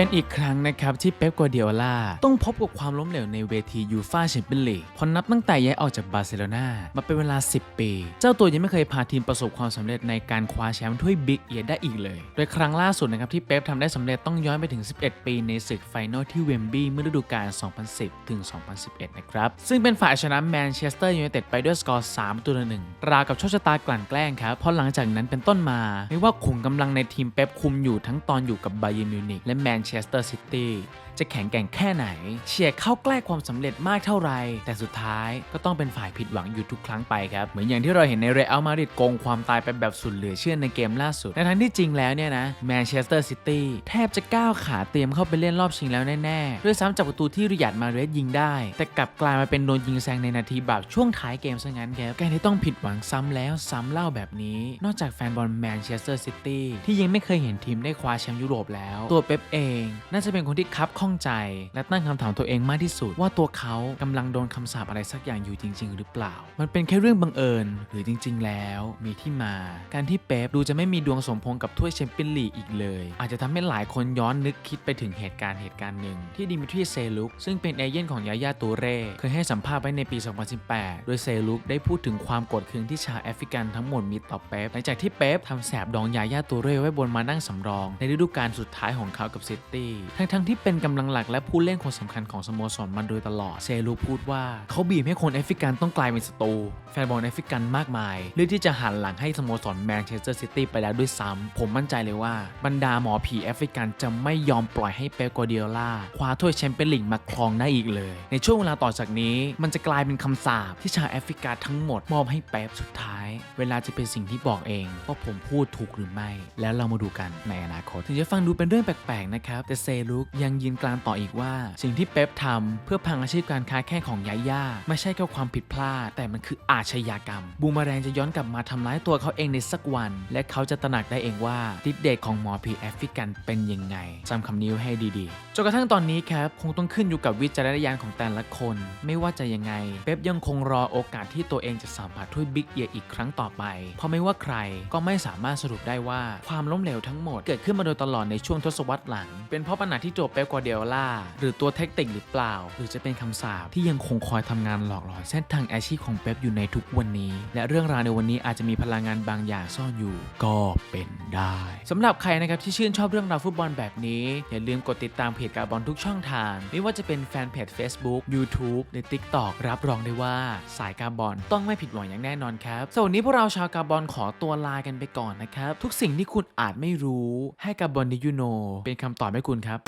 เป็นอีกครั้งนะครับที่เป๊ปกัวเดียล่าต้องพบกับความล้มเหลวในเวทียูฟาแชมเปี้ยนลีกพอนับตั้งแต่ย้ายออกจากบาร์เซโลนามาเป็นเวลา 10 ปี เจ้าตัวยังไม่เคยพาทีมประสบความสำเร็จในการคว้าแชมป์ถ้วยบิ๊กเอียได้อีกเลย โดยครั้งล่าสุดนะครับที่เป๊ปทำได้สำเร็จต้องย้อนไปถึง 11 ปีในศึกไฟนอลที่เวมบลีย์เมื่อฤดูกาล 2010 ถึง 2011 นะครับ ซึ่งเป็นฝ่ายชนะแมนเชสเตอร์ยูไนเต็ดไปด้วยสกอร์ 3ตัวหนึ่งราวกับโชคชะตากลั่นแกล้งครับเพราะหลังจากนั้นเป็นต้นมา ไม่ว่าขุมกำลังในทีมเป๊ปคุมอยู่ทั้งตอนอยู่กับไบเยร์นมิวนิกและแมนเชสเตอร์ซิตี้ จะแข็งแกร่งแค่ไหน เฉียดเข้าใกล้ความสำเร็จมากเท่าไหร่แต่สุดท้ายก็ต้องเป็นฝ่ายผิดหวังอยู่ทุกครั้งไปครับ เหมือนอย่างที่เราเห็นในเรอัลมาดริดโกงความตายไปแบบสุดเหลือเชื่อในเกมล่าสุด ในทั้งที่จริงแล้วเนี่ยนะแมนเชสเตอร์ซิตี้แทบจะก้าวขาเตรียมเข้าไปเล่นรอบชิงแล้วแน่ๆ ด้วยซ้ำจากประตูที่ริยัดมาเรสยิงได้ แต่กลับกลายมาเป็นโดนยิงแซงในนาทีบาปช่วงท้ายเกมซะงั้นครับการที่ต้องผิดหวังซ้ำแล้วซ้ำเล่าแบบนี้ นอกจากแฟนบอลแมนเชสเตอร์ซิตี้ที่ยังไม่เคยเห็นทีมได้คว้าแชมป์ยุโรปแล้ว ตัวเป๊ปเอง น่าจะเป็นคนที่คับข้องใจ และตั้งคำถามตัวเองมากที่สุด ว่าตัวเขากำลังโดนคำสาปอะไรสักอย่างอยู่จริง ๆ หรือเปล่า มันเป็นแค่เรื่องบังเอิญ หรือจริง ๆ แล้วมีที่มา การที่เป๊ปดูจะไม่มีดวงสมพงกับถ้วยแชมเปี้ยนลีกอีกเลย อาจจะทำให้หลายคนย้อนนึกคิดไปถึงเหตุการณ์เหตุการณ์หนึ่งที่ดิมิทรีเซลุกซึ่งเป็นเอเย่นของยาย่าตูเร่เคยให้สัมภาษณ์ไว้ในปี 2018 โดยเซลุกได้พูดถึงความกรธเคืองที่ชาวแอฟริกันทั้งหมดมีต่อเป๊ปหลังจากที่เป๊ปทำแสบดองยาย่าตูเร่ไว้บนมานั่งสำรอง ในฤดูกาลสุดท้ายของเขากับซิตี้ทั้งๆที่เป็นกำลังหลักและผู้เล่นคนสำคัญของสโมสรมาโดยตลอด เซลุกพูดว่าเขาบีบให้คนแอฟริกันต้องกลายเป็นศัตรูแฟนบอลแอฟริกันมากมายเลือกที่จะหันหลังให้สโมสรแมนเชสเตอร์ซิตี้ไปแล้วด้วยซ้ำผมมั่นใจเลยว่า บรรดาหมอผีแอฟริกันจะไม่ยอมปล่อยให้เป๊ปกัวเดียล่าคว้าถ้วยแชมเปี้ยนลีกมาครองได้อีกเลย ในช่วงเวลาต่อจากนี้ มันจะกลายเป็นคำสาปที่ชาวแอฟริกาทั้งหมดมอบให้เป๊ปสุดท้าย เวลาจะเป็นสิ่งที่บอกเองว่าผมพูดถูกหรือไม่ แล้วเรามาดูกันในอนาคต ถึงจะฟังดูเป็นเรื่องแปลกๆนะครับ แต่เซลุกยังยืนกลางต่ออีกว่า สิ่งที่เป๊ปทำเพื่อพังอาชีพการค้าแข่งของยาย่าไม่ใช่แค่ความผิดพลาด แต่มันคืออาชญากรรม บูมแรงจะย้อนกลับมาทำร้ายตัวเขาเองในสักวัน และเขาจะตระหนักได้เองว่าทิศเดชของหมอผีแอฟริกันเป็นยังไงจำคำนี้ไว้ให้ดีๆจนกระทั่งตอนนี้ครับคงต้องขึ้นอยู่กับวิจารณญาณของแต่ละคน ไม่ว่าจะยังไง เป๊ปยังคงรอโอกาสที่ตัวเองจะสัมผัสถ้วยบิ๊กเอียอีกครั้งต่อไป เพราะไม่ว่าใครก็ไม่สามารถสรุปได้ว่าความล้มเหลวทั้งหมดเกิดขึ้นมาโดยตลอดในช่วงทศวรรษหลัง เป็นเพราะปัญหาที่โจเป๊ปกัวเดล่าหรือตัวเทคนิคหรือเปล่า หรือจะเป็นคำสาปที่ยังคงคอยทำงานหลอกหลอนเส้นทางอาชีพของเป๊ปอยู่ในทุกวันนี้ และเรื่องราวในวันนี้อาจจะมีพลังงานบางอย่างซ่อนอยู่ ก็เป็นได้สำหรับใครนะครับที่ชื่นชอบเรื่องราวฟุตบอลแบบนี้อย่าลืมกดติดตามเพจกาบอลทุกช่องทาง ไม่ว่าจะเป็นแฟนเพจ Facebook YouTube หรือ TikTok รับรองได้ว่าสายกาบอลต้องไม่ผิดหวังอย่างแน่นอนครับสำหรับวันนี้พวกเราชาวกาบอนขอตัวลากันไปก่อนนะครับ ทุกสิ่งที่คุณอาจไม่รู้ให้กาบอนดิยูโนเป็นคำตอบให้คุณครับ